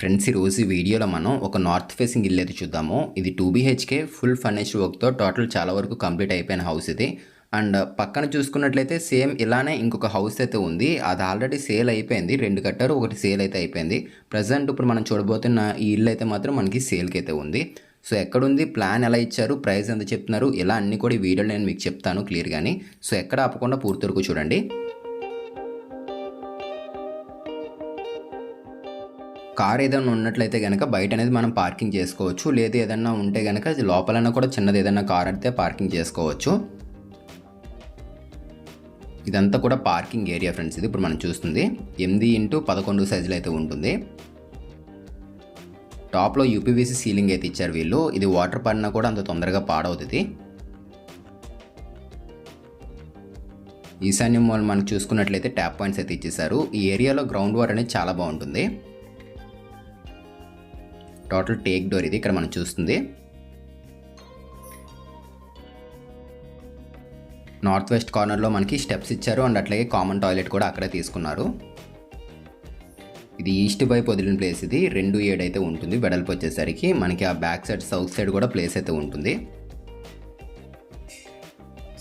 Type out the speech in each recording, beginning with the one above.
Friends ఈరోజు వీడియోలో మనం ఒక నార్త్ ఫేసింగ్ ఇల్లు అయితే చూద్దాము. ఇది టూ బీహెచ్కే ఫుల్ ఫర్నిచర్ వర్క్తో టోటల్ చాలా వరకు కంప్లీట్ అయిపోయిన హౌస్ ఇది. అండ్ పక్కన చూసుకున్నట్లయితే సేమ్ ఇలానే ఇంకొక హౌస్ అయితే ఉంది. అది ఆల్రెడీ సేల్ అయిపోయింది. రెండు కట్టారు ఒకటి సేల్ అయితే అయిపోయింది. ప్రజెంట్ ఇప్పుడు మనం చూడబోతున్న ఈ ఇల్లు అయితే మాత్రం మనకి సేల్కి అయితే ఉంది. సో ఎక్కడుంది ప్లాన్ ఎలా ఇచ్చారు ప్రైస్ ఎంత చెప్తున్నారు ఇలా అన్ని కూడా ఈ వీడియోలో నేను మీకు చెప్తాను క్లియర్గాని. సో ఎక్కడ ఆపకుండా పూర్తి వరకు చూడండి. కార్ ఏదైనా ఉన్నట్లయితే కనుక బయట అనేది మనం పార్కింగ్ చేసుకోవచ్చు. లేదు ఏదైనా ఉంటే కనుక లోపలన్నా కూడా చిన్నది ఏదైనా కార్ అయితే పార్కింగ్ చేసుకోవచ్చు. ఇదంతా కూడా పార్కింగ్ ఏరియా ఫ్రెండ్స్ ఇది ఇప్పుడు మనం చూస్తుంది. ఎనిమిది ఇంటూ పదకొండు సైజులో అయితే ఉంటుంది. టాప్లో యూపీవీసీ సీలింగ్ అయితే ఇచ్చారు వీళ్ళు. ఇది వాటర్ పడినా కూడా అంత తొందరగా పాడవుతుంది ఈశాన్యం వాళ్ళు మనకు చూసుకున్నట్లయితే ట్యాప్ పాయింట్స్ అయితే ఇచ్చేసారు ఈ ఏరియాలో గ్రౌండ్ వాటర్ అనేది చాలా బాగుంటుంది. టోటల్ టేక్ డోర్ ఇది ఇక్కడ మనం చూస్తుంది. నార్త్ వెస్ట్ కార్నర్లో మనకి స్టెప్స్ ఇచ్చారు అండ్ అట్లాగే కామన్ టాయిలెట్ కూడా అక్కడే తీసుకున్నారు. ఇది ఈస్ట్ వైపు వదిలిన ప్లేస్ ఇది. రెండు ఏడు అయితే ఉంటుంది. వెడల్పు వచ్చేసరికి మనకి ఆ బ్యాక్ సైడ్ సౌత్ సైడ్ కూడా ప్లేస్ అయితే ఉంటుంది.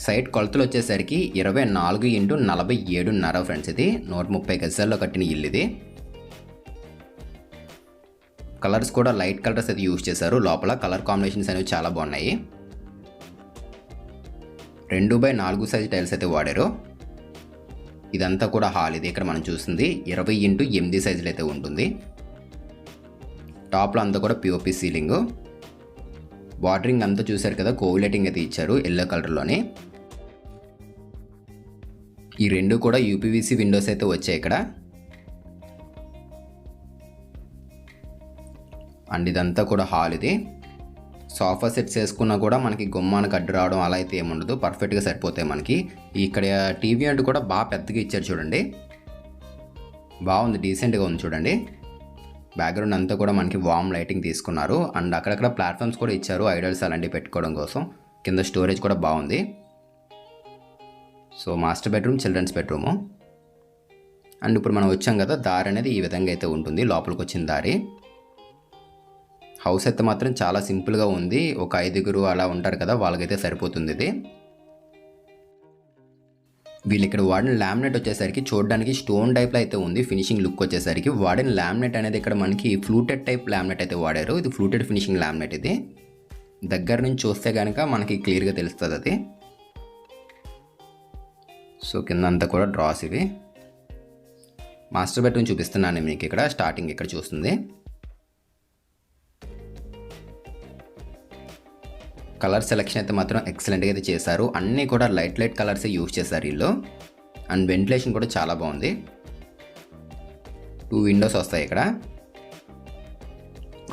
సైడ్ కొలతలు వచ్చేసరికి ఇరవై నాలుగు ఇంటూ నలభై ఏడున్నర ఫ్రెండ్స్ ఇది. నూట ముప్పై గజాల్లో కట్టిన ఇల్లు ఇది. కలర్స్ కూడా లైట్ కలర్స్ అయితే యూజ్ చేశారు. లోపల కలర్ కాంబినేషన్స్ అనేవి చాలా బాగున్నాయి. రెండు బై నాలుగు సైజ్ టైల్స్ అయితే వాడారు. ఇదంతా కూడా హాల్ ఇది ఇక్కడ మనం చూస్తుంది. ఇరవై ఇంటూ ఎనిమిది సైజులు అయితే ఉంటుంది. టాప్లో అంతా కూడా పిఓపి సీలింగ్ బార్డరింగ్ అంతా చూశారు కదా కోవిలెటింగ్ అయితే ఇచ్చారు ఎల్లో కలర్లోని. ఈ రెండు కూడా యూపీవీసీ విండోస్ అయితే వచ్చాయి ఇక్కడ. అండ్ ఇదంతా కూడా హాల్ ఇది. సోఫా సెట్స్ వేసుకున్నా కూడా మనకి గుమ్మానికి అడ్డు రావడం అలా అయితే ఏముండదు. పర్ఫెక్ట్గా సరిపోతాయి మనకి. ఇక్కడ టీవీ అంటూ కూడా బాగా పెద్దగా ఇచ్చారు చూడండి. బాగుంది డీసెంట్గా ఉంది చూడండి. బ్యాక్గ్రౌండ్ అంతా కూడా మనకి వామ్ లైటింగ్ తీసుకున్నారు. అండ్ అక్కడక్కడ ప్లాట్ఫామ్స్ కూడా ఇచ్చారు ఐడల్స్ అలాంటివి పెట్టుకోవడం కోసం. కింద స్టోరేజ్ కూడా బాగుంది. So master bedroom children's bedroom. And ఇప్పుడు మనం వచ్చాం కదా దారి అనేది ఈ విధంగా అయితే ఉంటుంది. లోపలికి వచ్చిన దారి. హౌస్ అయితే మాత్రం చాలా సింపుల్గా ఉంది. ఒక ఐదుగురు అలా ఉంటారు కదా వాళ్ళకైతే సరిపోతుంది ఇది. వీళ్ళు ఇక్కడ వాడిన ల్యామినేట్ వచ్చేసరికి చూడడానికి స్టోన్ టైప్లో అయితే ఉంది ఫినిషింగ్ లుక్ వచ్చేసరికి. వాడిన ల్యామినేట్ అనేది ఇక్కడ మనకి ఫ్లూటెడ్ టైప్ ల్యామినేట్ అయితే వాడారు. ఇది ఫ్లూటెడ్ ఫినిషింగ్ ల్యామినేట్ ఇది. దగ్గర నుంచి చూస్తే కనుక మనకి క్లియర్గా తెలుస్తుంది అది. సో కిందంతా కూడా డ్రాస్ ఇవి. మాస్టర్ బెడ్రూమ్ చూపిస్తున్నాను మీకు ఇక్కడ స్టార్టింగ్ ఇక్కడ చూస్తుంది. కలర్ సెలెక్షన్ అయితే మాత్రం ఎక్సలెంట్గా అయితే చేశారు. అన్నీ కూడా లైట్ లైట్ కలర్స్ యూజ్ చేశారు వీళ్ళు. అండ్ వెంటిలేషన్ కూడా చాలా బాగుంది. టూ విండోస్ వస్తాయి ఇక్కడ.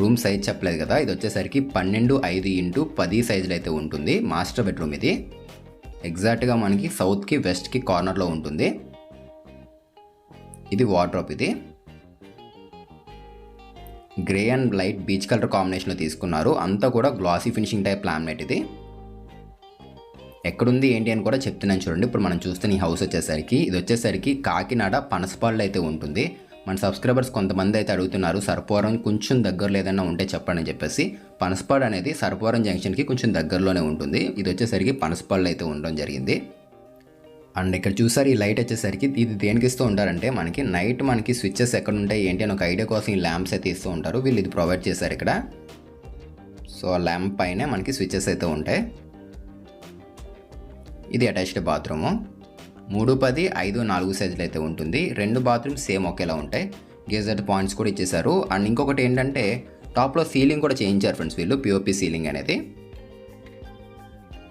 రూమ్ సైజ్ చెప్పలేదు కదా. ఇది వచ్చేసరికి పన్నెండు ఐదు ఇంటూ పది సైజులు అయితే ఉంటుంది. మాస్టర్ బెడ్రూమ్ ఇది. ఎగ్జాక్ట్గా మనకి సౌత్కి వెస్ట్కి కార్నర్లో ఉంటుంది. ఇది వార్డ్రోప్ ఇది. Grey and light beech colour కాంబినేషన్లో తీసుకున్నారు. అంతా కూడా గ్లాసీ ఫినిషింగ్ టైప్ లామినేట్ ఇది. ఎక్కడుంది ఏంటి అని కూడా చెప్తున్నాను చూడండి. ఇప్పుడు మనం చూస్తున్న ఈ హౌస్ వచ్చేసరికి ఇది వచ్చేసరికి కాకినాడ పనసపాళ్ళు అయితే ఉంటుంది. మన సబ్స్క్రైబర్స్ కొంతమంది అయితే అడుగుతున్నారు సర్పవరం కొంచెం దగ్గరలో ఏదైనా ఉంటే చెప్పండి అని చెప్పేసి. పనసపాడు అనేది సర్పవరం జంక్షన్కి కొంచెం దగ్గరలోనే ఉంటుంది. ఇది వచ్చేసరికి పనసపాళ్ళు అయితే ఉండడం జరిగింది. అండ్ ఇక్కడ చూసారు ఈ లైట్ వచ్చేసరికి ఇది దేనికి ఇస్తూ ఉంటారంటే మనకి నైట్ మనకి స్విచ్చెస్ ఎక్కడ ఉంటాయి ఏంటి అని ఒక ఐడియా కోసం ఈ ల్యాంప్స్ అయితే ఇస్తూ ఉంటారు. వీళ్ళు ఇది ప్రొవైడ్ చేశారు ఇక్కడ. సో ఆ ల్యాంప్ పైనే మనకి స్విచ్చెస్ అయితే ఉంటాయి. ఇది అటాచ్డ్ బాత్రూము. మూడు పది ఐదు నాలుగు సైజులు అయితే ఉంటుంది. రెండు బాత్రూమ్ సేమ్ ఒకేలా ఉంటాయి. గేజర్ పాయింట్స్ కూడా ఇచ్చేసారు అండ్ ఇంకొకటి ఏంటంటే టాప్లో సీలింగ్ కూడా చేయించారు ఫ్రెండ్స్ వీళ్ళు పిఓపి సీలింగ్ అనేది.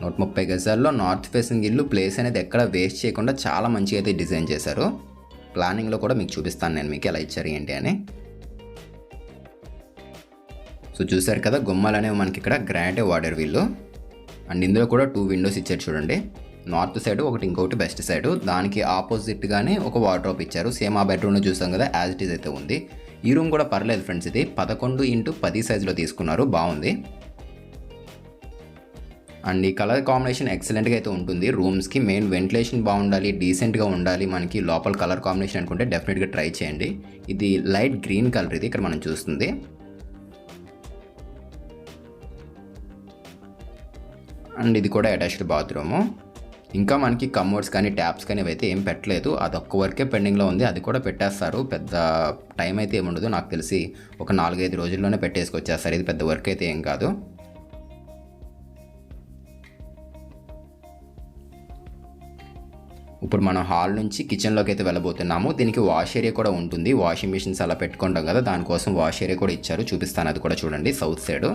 నూట ముప్పై గజాల్లో నార్త్ ఫేసింగ్ ఇల్లు ప్లేస్ అనేది ఎక్కడ వేస్ట్ చేయకుండా చాలా మంచిగా అయితే డిజైన్ చేశారు. ప్లానింగ్లో కూడా మీకు చూపిస్తాను నేను మీకు ఎలా ఇచ్చారు ఏంటి అని. సో చూసారు కదా గుమ్మాలు అనేవి మనకి ఇక్కడ గ్రానైటే వాడారు వీళ్ళు. అండ్ ఇందులో కూడా టూ విండోస్ ఇచ్చారు చూడండి. నార్త్ సైడ్ ఒకటి ఇంకొకటి వెస్ట్ సైడ్. దానికి ఆపోజిట్గానే ఒక వార్డ్రోప్ ఇచ్చారు. సేమ్ ఆ బెడ్రూమ్లో చూసాం కదా యాజ్ ఇట్ ఈజ్ అయితే ఉంది. ఈ రూమ్ కూడా పర్లేదు ఫ్రెండ్స్ ఇది. పదకొండు ఇంటూ పది సైజులో తీసుకున్నారు. బాగుంది. అండ్ ఈ కలర్ కాంబినేషన్ ఎక్సలెంట్గా అయితే ఉంటుంది. రూమ్స్కి మెయిన్ వెంటిలేషన్ బాగుండాలి డీసెంట్గా ఉండాలి. మనకి లోపల కలర్ కాంబినేషన్ అనుకుంటే డెఫినెట్గా ట్రై చేయండి. ఇది లైట్ గ్రీన్ కలర్ ఇది ఇక్కడ మనం చూస్తుంది. అండ్ ఇది కూడా అటాచ్డ్ బాత్రూము. ఇంకా మనకి కమోడ్స్ కానీ ట్యాప్స్ కానీ అయితే ఏం పెట్టలేదు. అది ఒక్క వర్కే పెండింగ్లో ఉంది. అది కూడా పెట్టేస్తారు. పెద్ద టైం అయితే ఏముండదు. నాకు తెలిసి ఒక నాలుగైదు రోజుల్లోనే పెట్టేసుకొచ్చేస్తారు. ఇది పెద్ద వర్క్ అయితే ఏం కాదు. ఇప్పుడు మనం హాల్ నుంచి కిచెన్లోకి అయితే వెళ్ళబోతున్నాము. దీనికి వాష్ ఏరియా కూడా ఉంటుంది. వాషింగ్ మిషన్స్ అలా పెట్టుకుంటాం కదా దానికోసం వాష్ ఏరియా కూడా ఇచ్చారు. చూపిస్తాను అది కూడా చూడండి సౌత్ సైడ్.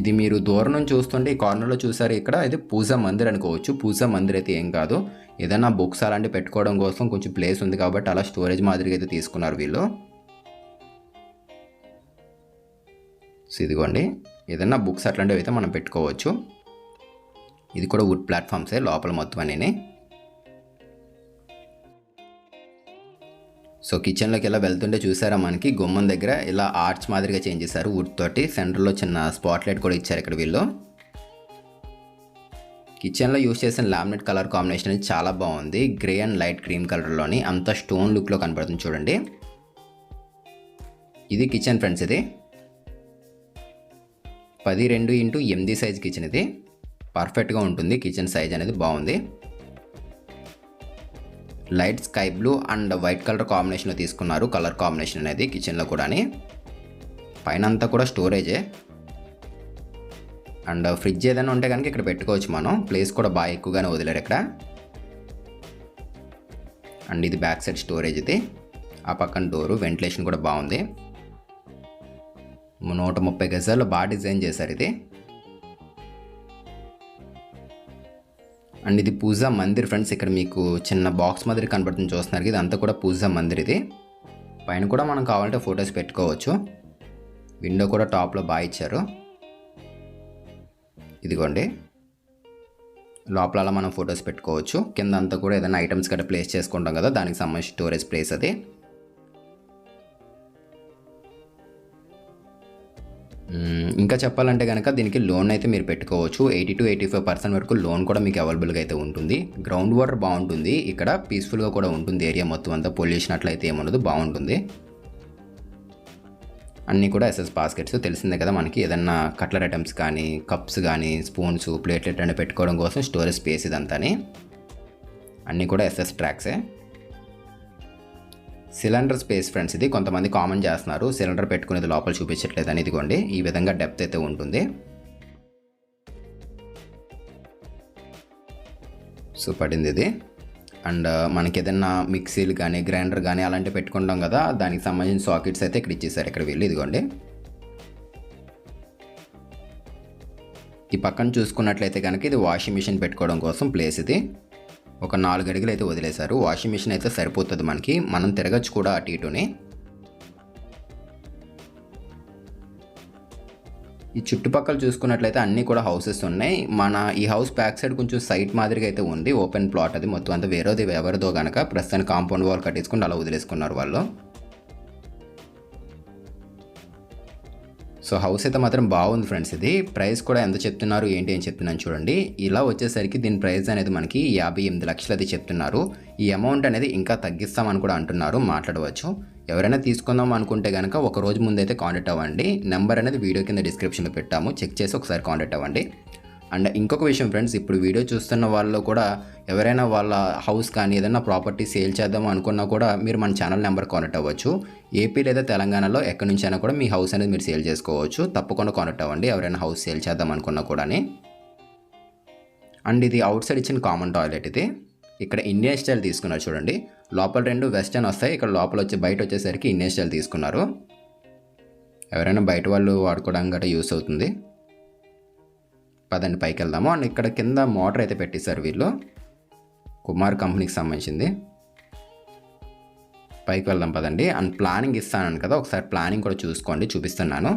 ఇది మీరు దూరం నుంచి చూస్తుంటే ఈ కార్నర్లో చూసారు ఇక్కడ అయితే పూజా మందిర్ అనుకోవచ్చు. పూజా మందిర్ అయితే ఏం కాదు. ఏదైనా బుక్స్ అలాంటివి పెట్టుకోవడం కోసం కొంచెం ప్లేస్ ఉంది కాబట్టి అలా స్టోరేజ్ మాదిరిగా అయితే తీసుకున్నారు వీళ్ళు. సో ఇదిగోండి ఏదైనా బుక్స్ అట్లాంటివి అయితే మనం పెట్టుకోవచ్చు. ఇది కూడా వుడ్ ప్లాట్ఫామ్సే లోపల మొత్తం అన్నీ సో కిచెన్లోకి ఇలా వెళ్తుంటే చూసారా మనకి గుమ్మం దగ్గర ఇలా ఆర్చ్ మాదిరిగా చేంజ్ చేశారు వుడ్ తోటి. సెంటర్లో చిన్న స్పాట్ లైట్ కూడా ఇచ్చారు ఇక్కడ వీళ్ళు. కిచెన్లో యూస్ చేసిన లామినేట్ కలర్ కాంబినేషన్ అనేది చాలా బాగుంది. గ్రే అండ్ లైట్ క్రీమ్ కలర్లోని అంత స్టోన్ లుక్లో కనపడుతుంది చూడండి. ఇది కిచెన్ ఫ్రెండ్స్ ఇది. పది రెండు ఇంటూ ఎనిమిది సైజ్ కిచెన్ ఇది. పర్ఫెక్ట్గా ఉంటుంది. కిచెన్ సైజ్ అనేది బాగుంది. Light sky blue and white colour కాంబినేషన్లో తీసుకున్నారు. కలర్ కాంబినేషన్ అనేది కిచెన్లో కూడాని. పైన అంతా కూడా స్టోరేజే అండ్ ఫ్రిడ్జ్ ఏదైనా ఉంటే కనుక ఇక్కడ పెట్టుకోవచ్చు మనం. ప్లేస్ కూడా బాగా ఎక్కువగానే వదిలేరు ఇక్కడ. అండ్ ఇది బ్యాక్ సైడ్ స్టోరేజ్ ఇది. ఆ పక్కన డోరు వెంటిలేషన్ కూడా బాగుంది. నూట ముప్పై గజాలు బాగా డిజైన్ చేశారు ఇది. అండ్ ఇది పూజా మందిర్ ఫ్రెండ్స్ ఇక్కడ మీకు చిన్న బాక్స్ మాదిరి కనబడుతుంది చూస్తున్నారు. ఇది అంతా కూడా పూజా మందిర్ ఇది. పైన కూడా మనం కావాలంటే ఫొటోస్ పెట్టుకోవచ్చు. విండో కూడా టాప్లో బాగా ఇచ్చారు. ఇదిగోండి. లోపల అలా మనం ఫొటోస్ పెట్టుకోవచ్చు. కింద అంతా కూడా ఏదైనా ఐటమ్స్ గట్రా ప్లేస్ చేసుకుంటాం కదా దానికి సంబంధించి స్టోరేజ్ ప్లేస్ అది. ఇంకా చెప్పాలంటే కనుక దీనికి లోన్ అయితే మీరు పెట్టుకోవచ్చు. Eighty to eighty five percent వరకు లోన్ కూడా మీకు అవైలబుల్గా అయితే ఉంటుంది. గ్రౌండ్ వాటర్ బాగుంటుంది. ఇక్కడ పీస్ఫుల్గా కూడా ఉంటుంది ఏరియా మొత్తం అంతా. పొల్యూషన్ అట్లయితే ఏముండదు బాగుంటుంది. అన్నీ కూడా ఎస్ఎస్ బాస్కెట్స్ తెలిసిందే కదా మనకి. ఏదన్నా కట్లర్ ఐటమ్స్ కానీ కప్స్ కానీ స్పూన్స్ ప్లేట్లెట్ అని పెట్టుకోవడం కోసం స్టోరేజ్ స్పేస్ ఇదంతాని. అన్నీ కూడా ఎస్ఎస్ ట్రాక్సే. సిలిండర్ స్పేస్ ఫ్రెండ్స్ ఇది. కొంతమంది కామెంట్ చేస్తున్నారు సిలిండర్ పెట్టుకునేది లోపల చూపించట్లేదు అని ఇదిగోండి. ఈ విధంగా డెప్త్ అయితే ఉంటుంది. సో పడింది ఇది. అండ్ మనకి ఏదైనా మిక్సీలు కానీ గ్రైండర్ కానీ అలాంటివి పెట్టుకుంటాం కదా దానికి సంబంధించిన సాకెట్స్ అయితే ఇక్కడ ఇచ్చేసారు. ఇక్కడ వీళ్ళు ఇదిగోండి. ఈ పక్కన చూసుకున్నట్లయితే కనుక ఇది వాషింగ్ మిషన్ పెట్టుకోవడం కోసం ప్లేస్ ఇది. ఒక నాలుగు అడుగులు అయితే వదిలేశారు. వాషింగ్ మిషన్ అయితే సరిపోతుంది మనకి. మనం తిరగచ్చు కూడా అటు ఇటుని. ఈ చుట్టుపక్కల చూసుకున్నట్లయితే అన్నీ కూడా హౌసెస్ ఉన్నాయి. మన ఈ హౌస్ బ్యాక్ సైడ్ కొంచెం సైట్ మాదిరిగా అయితే ఉంది. ఓపెన్ ప్లాట్ అది మొత్తం అంతా వేరేది ఎవరిదో కనుక ప్రస్తుతానికి కాంపౌండ్ వాల్ కట్టించుకుని అలా వదిలేసుకున్నారు వాళ్ళు. సో హౌస్ అయితే మాత్రం బాగుంది ఫ్రెండ్స్ ఇది. ప్రైస్ కూడా ఎంత చెప్తున్నారు ఏంటి అని చెప్తున్నాను చూడండి. ఇలా వచ్చేసరికి దీని ప్రైస్ అనేది మనకి యాభై ఎనిమిది లక్షలు అది చెప్తున్నారు. ఈ అమౌంట్ అనేది ఇంకా తగ్గిస్తామని కూడా అంటున్నారు మాట్లాడవచ్చు. ఎవరైనా తీసుకుందాం అనుకుంటే కనుక ఒక రోజు ముందైతే కాంటాక్ట్ అవ్వండి. నెంబర్ అనేది వీడియో కింద డిస్క్రిప్షన్లో పెట్టాము చెక్ చేసి ఒకసారి కాంటాక్ట్ అవ్వండి. అండ్ ఇంకొక విషయం ఫ్రెండ్స్ ఇప్పుడు వీడియో చూస్తున్న వాళ్ళు కూడా ఎవరైనా వాళ్ళ హౌస్ కానీ ఏదైనా ప్రాపర్టీ సేల్ చేద్దాం అనుకున్నా కూడా మీరు మన ఛానల్ నెంబర్ కాంటాక్ట్ అవ్వచ్చు. ఏపీ లేదా తెలంగాణలో ఎక్కడి నుంచి అయినా కూడా మీ హౌస్ అనేది మీరు సేల్ చేసుకోవచ్చు. తప్పకుండా కాంటాక్ట్ అవ్వండి ఎవరైనా హౌస్ సేల్ చేద్దాం అనుకున్నా కూడా అండ్ ఇది అవుట్ సైడ్ ఇచ్చిన కామన్ టాయిలెట్ ఇది. ఇక్కడ ఇండియన్ స్టైల్ తీసుకున్నారు చూడండి. లోపల రెండు వెస్టర్న్ వస్తాయి ఇక్కడ లోపల వచ్చి బయట వచ్చేసరికి ఇండియన్ స్టైల్ తీసుకున్నారు. ఎవరైనా బయట వాళ్ళు వాడుకోవడానికి గట్రా యూస్ అవుతుంది. పదండి పైకి వెళ్దాము అండ్ ఇక్కడ కింద మోటార్ అయితే పెట్టేశారు వీళ్ళు. కుమార్ కంపెనీకి సంబంధించింది. పైకి వెళ్దాం పదండి. అండ్ ప్లానింగ్ ఇస్తాను కదా ఒకసారి ప్లానింగ్ కూడా చూసుకోండి చూపిస్తున్నాను.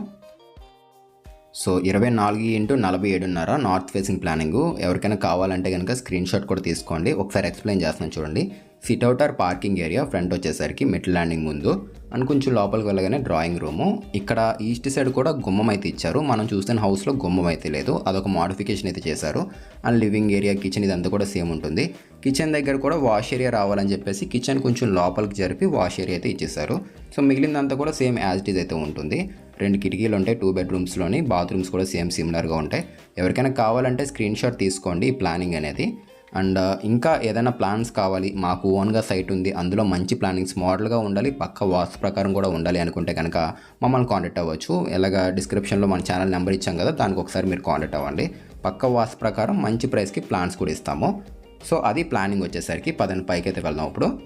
సో ఇరవై నాలుగు ఇంటూ నలభై ఏడున్నర నార్త్ ఫేసింగ్ ప్లానింగ్. ఎవరికైనా కావాలంటే కనుక స్క్రీన్ షాట్ కూడా తీసుకోండి. ఒకసారి ఎక్స్ప్లెయిన్ చేస్తున్నాను చూడండి. Sit out or parking area front వచ్చేసరికి మెట్ల ల్యాండింగ్ ముందు. అండ్ కొంచెం లోపలికి వెళ్ళగానే డ్రాయింగ్ రూము. ఇక్కడ ఈస్ట్ సైడ్ కూడా గుమ్మం అయితే ఇచ్చారు. మనం చూస్తున్న హౌస్లో గుమ్మం అయితే లేదు. అదొక మాడిఫికేషన్ అయితే చేశారు. అండ్ లివింగ్ ఏరియా కిచెన్ ఇదంతా కూడా సేమ్ ఉంటుంది. కిచెన్ దగ్గర కూడా వాష్ ఏరియా రావాలని చెప్పేసి కిచెన్ కొంచెం లోపలికి జరిపి వాష్ ఏరియా అయితే ఇచ్చేసారు సో మిగిలిందంతా కూడా సేమ్ యాజ్ ఇట్ ఈజ్ అయితే ఉంటుంది. రెండు కిటికీలు ఉంటాయి టూ బెడ్రూమ్స్లోని బాత్రూమ్స్ కూడా సేమ్ సిమిలర్గా ఉంటాయి. ఎవరికైనా కావాలంటే స్క్రీన్ షాట్ తీసుకోండి ఈ ప్లానింగ్ అనేది. అండ్ ఇంకా ఏదైనా ప్లాన్స్ కావాలి మాకు ఓన్గా సైట్ ఉంది అందులో మంచి ప్లానింగ్స్ మోడల్గా ఉండాలి పక్క వాస్తు ప్రకారం కూడా ఉండాలి అనుకుంటే కనుక మమ్మల్ని కాంటాక్ట్ అవ్వచ్చు. ఎలాగ డిస్క్రిప్షన్లో మన ఛానల్ నెంబర్ ఇచ్చాం కదా దానికి ఒకసారి మీరు కాంటాక్ట్ అవ్వండి. పక్క వాస్తు ప్రకారం మంచి ప్రైస్కి ప్లాన్స్ కూడా ఇస్తాము. సో అది ప్లానింగ్ వచ్చేసరికి పదని పైకి అయితే వెళ్దాం ఇప్పుడు.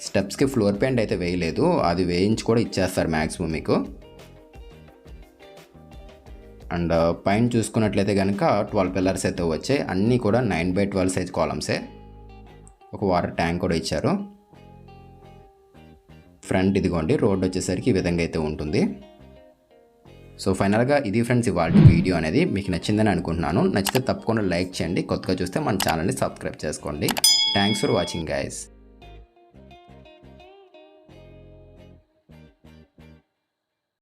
స్టెప్స్కి ఫ్లోర్ పెయింట్ అయితే వేయలేదు అది వేయించి కూడా ఇచ్చేస్తారు మ్యాక్సిమం మీకు. అండ్ పైన చూసుకున్నట్లయితే కనుక ట్వెల్వ్ పిల్లర్స్ అయితే వచ్చాయి. అన్నీ కూడా నైన్ బై ట్వెల్వ్ సైజ్ కాలమ్సే. ఒక వాటర్ ట్యాంక్ కూడా ఇచ్చారు. ఫ్రంట్ ఇదిగోండి రోడ్ వచ్చేసరికి ఈ విధంగా అయితే ఉంటుంది. సో ఫైనల్గా ఇది ఫ్రెండ్స్ ఇవాళ వీడియో అనేది. మీకు నచ్చిందని అనుకుంటున్నాను. నచ్చితే తప్పకుండా లైక్ చేయండి. కొత్తగా చూస్తే మన ఛానల్ని సబ్స్క్రైబ్ చేసుకోండి. Thanks for watching guys.